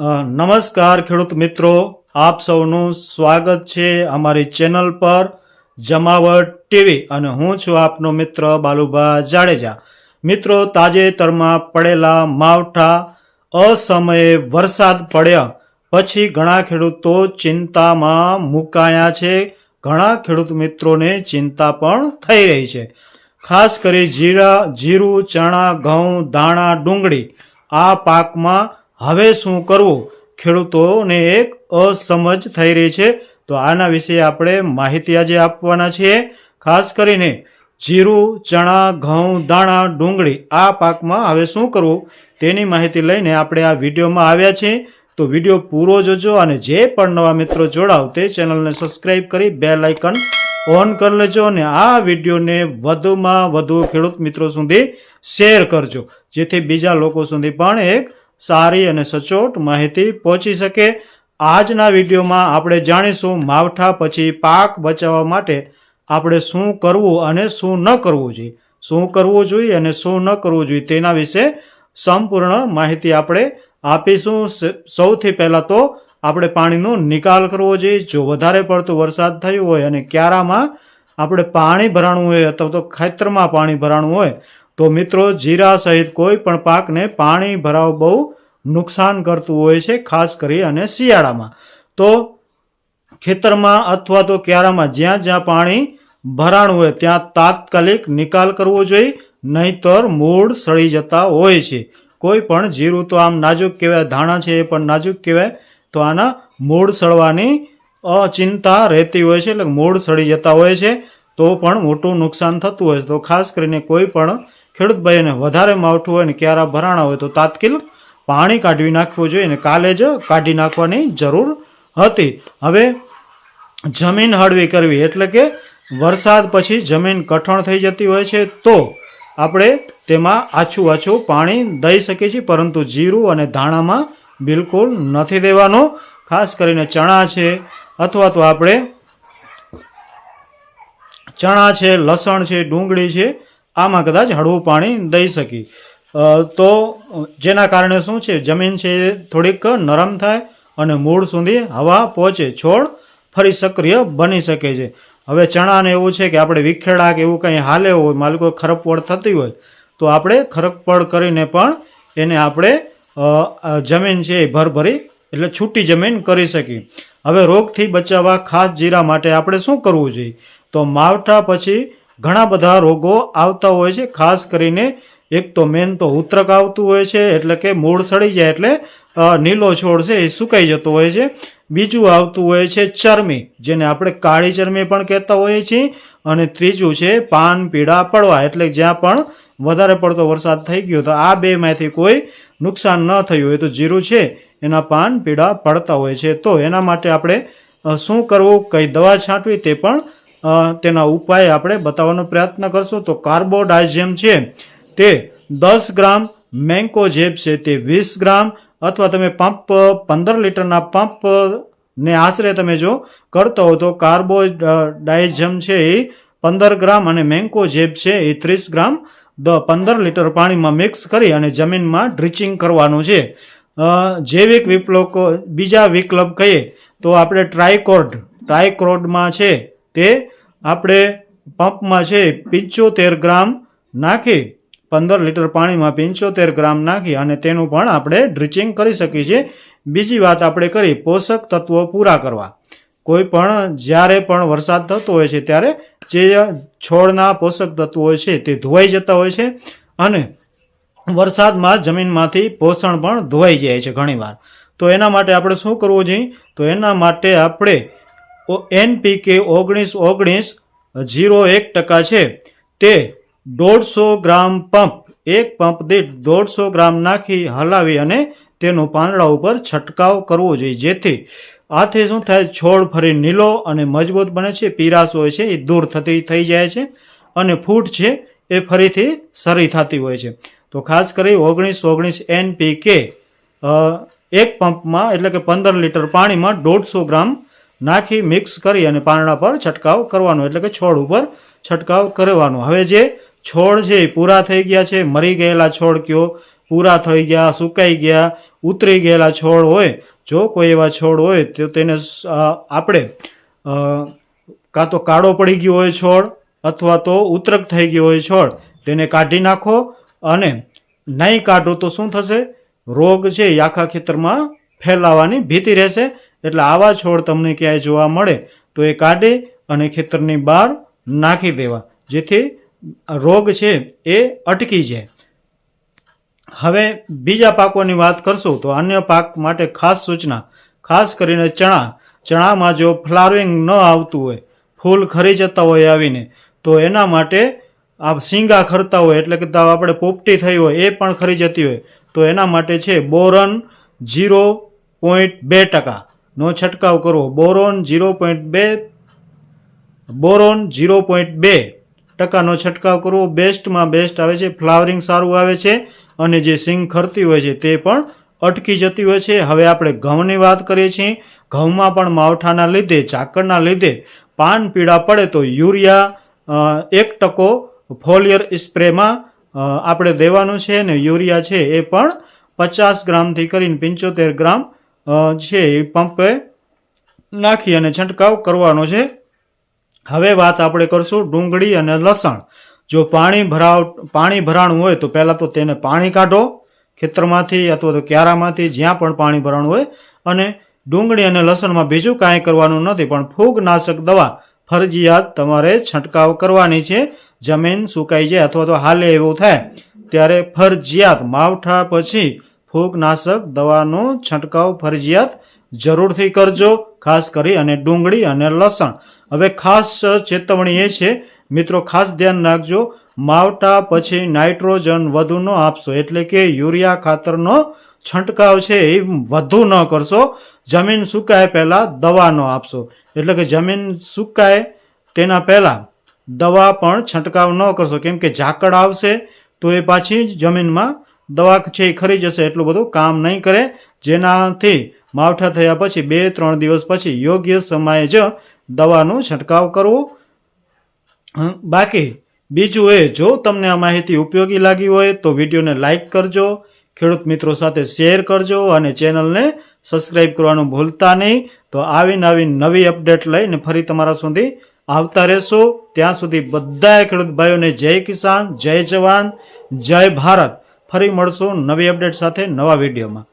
નમસ્કાર ખેડૂત મિત્રો. આપ સૌનું સ્વાગત છે અમારી ચેનલ પર જમાવટ ટીવી અને હું છું આપનો મિત્ર બાલુભા જાડેજા. મિત્રો, તાજેતરમાં પડેલા માવઠા, અસમયે વરસાદ પડ્યા. પછી ઘણા ખેડૂતો ચિંતામાં મુકાયા છે. ઘણા ખેડૂત મિત્રોને ચિંતા પણ થઈ રહી છે. ખાસ કરી જીરા, જીરું, ચણા, ઘઉં, ધાણા, ડુંગળી આ પાકમાં હવે શું કરવું? ખેડૂતોને એક અસમજ થઈ રહી છે. તો આના વિશે આપણે માહિતી આજે આપવાના છીએ. ખાસ કરીને જીરું, ચણા, ઘઉં, દાણા, ડુંગળી આ પાકમાં હવે શું કરવું? તેની માહિતી લઈને આપણે આ વિડીયોમાં આવ્યા છીએ. તો વીડિયો પૂરો જોજો અને જે પણ નવા મિત્રો જોડાવ તે ચેનલને સબસ્ક્રાઇબ કરી બે લાઇકન ઓન કરી લેજો અને આ વિડીયોને વધુમાં વધુ ખેડૂત મિત્રો સુધી શેર કરજો. જેથી બીજા લોકો સુધી પણ એક સારી અને સચોટ માહિતી પહોંચી શકે. આજના વિડીયોમાં આપણે જાણીશું માવઠા પછી પાક બચાવવા માટે આપણે શું કરવું અને શું ન કરવું જોઈએ. શું કરવું જોઈએ અને શું ન કરવું જોઈએ તેના વિશે સંપૂર્ણ માહિતી આપણે આપીશું. સૌથી પહેલાં તો આપણે પાણીનો નિકાલ કરવો જોઈએ. જો વધારે પડતો વરસાદ થયો હોય અને ક્યારામાં આપણે પાણી ભરાણું હોય અથવા તો ખેતરમાં પાણી ભરાણું હોય તો મિત્રો, જીરા સહિત કોઈ પણ પાકને પાણી ભરાવ બહુ નુકસાન કરતું હોય છે, ખાસ કરી અને શિયાળામાં. તો ખેતરમાં અથવા તો ક્યારામાં જ્યાં જ્યાં પાણી ભરાણું હોય, ત્યાં તાત્કાલિક નિકાલ કરવો જોઈએ, નહીતર મૂળ સડી જતા હોય છે. કોઈ પણ જીરું તો આમ નાજુક કહેવાય, ધાણા છે એ પણ નાજુક કહેવાય, તો આના મૂળ સડવાની અચિંતા રહેતી હોય છે, એટલે મૂળ સડી જતા હોય છે, તો પણ મોટું નુકસાન થતું હોય છે. તો ખાસ કરીને કોઈ પણ ખેડૂત ભાઈને વધારે માવઠું હોય ને ક્યારા ભરાણા હોય તો તાત્કાલિક પાણી કાઢવી નાખવું જોઈએ ને કાલે જ કાઢી નાખવાની જરૂર હતી. હવે જમીન હળવી કરવી એટલે કે વરસાદ પછી જમીન કઠણ થઈ જતી હોય છે તો આપણે તેમાં આછું આછું પાણી દઈ શકીએ છીએ, પરંતુ જીરું અને ધાણામાં બિલકુલ નથી દેવાનું. ખાસ કરીને ચણા છે અથવા તો આપણે ચણા છે, લસણ છે, ડુંગળી છે આમાં કદાચ હળવું પાણી દઈ શકી. તો જેના કારણે શું છે? જમીન છે એ થોડીક નરમ થાય અને મૂળ સુધી હવા પહોંચે. છોડ ફરી સક્રિય બની શકે છે. હવે ચણાને એવું છે કે આપણે વિખેડા કે એવું કંઈ હાલે હોય, માલિકો ખરપવડ થતી હોય, તો આપણે ખરપવડ કરીને પણ એને આપણે જમીન છે એ ભરભરી એટલે છૂટી જમીન કરી શકીએ. હવે રોગથી બચાવવા ખાસ જીરા માટે આપણે શું કરવું જોઈએ? તો માવઠા પછી ઘણા બધા રોગો આવતા હોય છે, ખાસ કરીને એક તો મેન તો ઉત્રક આવતું હોય છે, એટલે કે મૂળ સડી જાય એટલે નીલો છોડ છે એ સુકાઈ જતો હોય છે. બીજું આવતું હોય છે ચરમી, જેને આપણે કાળી ચરમી પણ કહેતા હોઈએ છીએ. અને ત્રીજું છે પાન પીડા પડવા, એટલે જ્યાં પણ વધારે પડતો વરસાદ થઈ ગયો તો આ બેમાંથી કોઈ નુકસાન ન થયું હોય તો જીરું છે, એના પાન પીડા પડતા હોય છે. તો એના માટે આપણે શું કરવું? કઈ દવા છાંટવી તે પણ તેના ઉપાય આપણે બતાવવાનો પ્રયત્ન કરશું. તો કાર્બોડાઇઝિયમ છે તે દસ ગ્રામ મેન્કો જેબ છે તે વીસ ગ્રામ અથવા તમે પંપ, પંદર લીટરના પંપ ને આશરે તમે જો કરતો હો તો કાર્બોડાઇઝમ છે એ પંદર ગ્રામ અને મેન્કો જેબ છે એ ત્રીસ ગ્રામ દ પંદર લીટર પાણીમાં મિક્સ કરી અને જમીનમાં ડ્રીચિંગ કરવાનું છે. જૈવિક વિપ્લવ બીજા વિકલ્પ કહીએ તો આપણે ટ્રાયકોર્ડ ટ્રાયકોર્ડમાં છે તે આપણે પંપમાં છે પિંચોતેર ગ્રામ નાખી, પંદર લીટર પાણીમાં પંચોતેર ગ્રામ નાખી અને તેનું પણ આપણે ડ્રિચિંગ કરી શકીએ છીએ. બીજી વાત આપણે કરી પોષક તત્વો પૂરા કરવા. કોઈ પણ જ્યારે પણ વરસાદ થતો હોય છે ત્યારે જે છોડના પોષક તત્વો હોય છે તે ધોવાઈ જતા હોય છે અને વરસાદમાં જમીનમાંથી પોષણ પણ ધોવાઈ જાય છે ઘણીવાર. તો એના માટે આપણે શું કરવું જોઈએ? તો એના માટે આપણે એનપીકે ઓગણીસ ઓગણીસ જીરો એક ટકા છે. તે દોઢસો ગ્રામ પંપ, એક પંપ દીઠ દોઢસો ગ્રામ નાખી હલાવી અને તેનું પાંદડા ઉપર છંટકાવ કરવો જોઈએ. જેથી આથી શું થાય, છોડ ફરી નીલો અને મજબૂત બને છે. પીરાશ હોય છે, એ દૂર થતી થઈ જાય છે અને ફૂટ છે, એ ફરીથી સરી થતી હોય છે. તો ખાસ કરી ઓગણીસ ઓગણીસ એનપીકે એક પંપમાં એટલે કે પંદર લીટર પાણીમાં દોઢસો ગ્રામ નાખી મિક્સ કરી અને પાંદડા પર છંટકાવ કરવાનો, એટલે કે છોડ ઉપર છંટકાવ કરવાનો. હવે જે છોડ છે એ પૂરા થઈ ગયા છે, મરી ગયેલા છોડ કયો? પૂરા થઈ ગયા, સુકાઈ ગયા, ઉતરી ગયેલા છોડ હોય, જો કોઈ એવા છોડ હોય, તો તેને આપણે કાં તો કાળો પડી ગયો હોય છોડ, અથવા તો ઉતરક થઈ ગયો હોય છોડ, તેને કાઢી નાખો અને નહીં કાઢો તો શું થશે? રોગ છે એ આખા ખેતરમાં ફેલાવાની ભીતિ રહેશે. એટલે આવા છોડ તમને ક્યાંય જોવા મળે તો એ કાઢી અને ખેતરની બહાર નાખી દેવા. જેથી રોગ છે એ અટકી જાય. હવે બીજા પાકોની વાત કરશું તો અન્ય પાક માટે ખાસ સૂચના, ખાસ કરીને ચણા. ચણામાં જો ફ્લાવરિંગ ન આવતું હોય, ફૂલ ખરી જતા હોય આવીને, તો એના માટે આ શીંગા ખરતા હોય, એટલે કે આપણે પોપટી થઈ હોય, એ પણ ખરી જતી હોય, તો એના માટે છે બોરન જીરો પોઈન્ટ બે ટકાનો છંટકાવ કરવો. બોરોન જીરો પોઈન્ટ બે, બોરોન જીરો પોઈન્ટ બે ટકાનો છંટકાવ કરવો. બેસ્ટમાં બેસ્ટ આવે છે, ફ્લાવરિંગ સારું આવે છે અને જે સિંગ ખરતી હોય છે તે પણ અટકી જતી હોય છે. હવે આપણે ઘઉંની વાત કરીએ છીએ. ઘઉંમાં પણ માવઠાના લીધે ઝાકળના લીધે પાન પીળા પડે તો યુરિયા એક ટકો ફોલિયર સ્પ્રેમાં આપણે દેવાનું છે ને યુરિયા છે એ પણ પચાસ ગ્રામથી કરીને પંચોતેર ગ્રામ છે એ પંપે નાખી અને છંટકાવ કરવાનો છે. હવે વાત આપણે કરશું ડુંગળી અને લસણ. જો પાણી ભરાવ, પાણી ભરાણું હોય તો પહેલાં તો તેને પાણી કાઢો ખેતરમાંથી અથવા તો ક્યારામાંથી જ્યાં પણ પાણી ભરાણું હોય. અને ડુંગળી અને લસણમાં બીજું કાંઈ કરવાનું નથી, પણ ફૂગનાશક દવા, ફરજિયાત તમારે છંટકાવ કરવાની છે. જમીન સુકાઈ જાય અથવા તો હાલે એવું થાય, ત્યારે ફરજિયાત માવઠા પછી ફૂગનાશક દવાનો છંટકાવ ફરજિયાત જરૂરથી કરજો, ખાસ કરી અને ડુંગળી અને લસણ. હવે ખાસ ચેતવણી એ છે, મિત્રો ખાસ ધ્યાન રાખજો માવટા પછી નાઇટ્રોજન વધુ ન આપશો, એટલે કે યુરિયા ખાતરનો છંટકાવ છે એ વધુ ન કરશો, જમીન સુકાય પહેલાં દવા ન આપશો. એટલે કે જમીન સુકાય તેના પહેલાં દવા પણ છંટકાવ ન કરશો, કેમ કે ઝાકળ આવશે તો એ પાછી જમીનમાં દવા છે એ ખરી જશે એટલું બધું કામ નહીં કરે. જેનાથી માવઠા થયા પછી બે ત્રણ દિવસ પછી યોગ્ય સમયે જ દવાનો છંટકાવ કરવો. બાકી બીજું એ, જો તમને આ માહિતી ઉપયોગી લાગી હોય તો વિડીયોને લાઇક કરજો, ખેડૂત મિત્રો સાથે શેર કરજો અને ચેનલને સબસ્ક્રાઈબ કરવાનું ભૂલતા નહીં. તો આવી નવી અપડેટ લઈને ફરી તમારા સુધી આવતા રહેશો. ત્યાં સુધી બધા ખેડૂત ભાઈઓને જય કિસાન, જય જવાન, જય ભારત. ફરી મળશું નવી અપડેટ સાથે નવા વિડીયોમાં.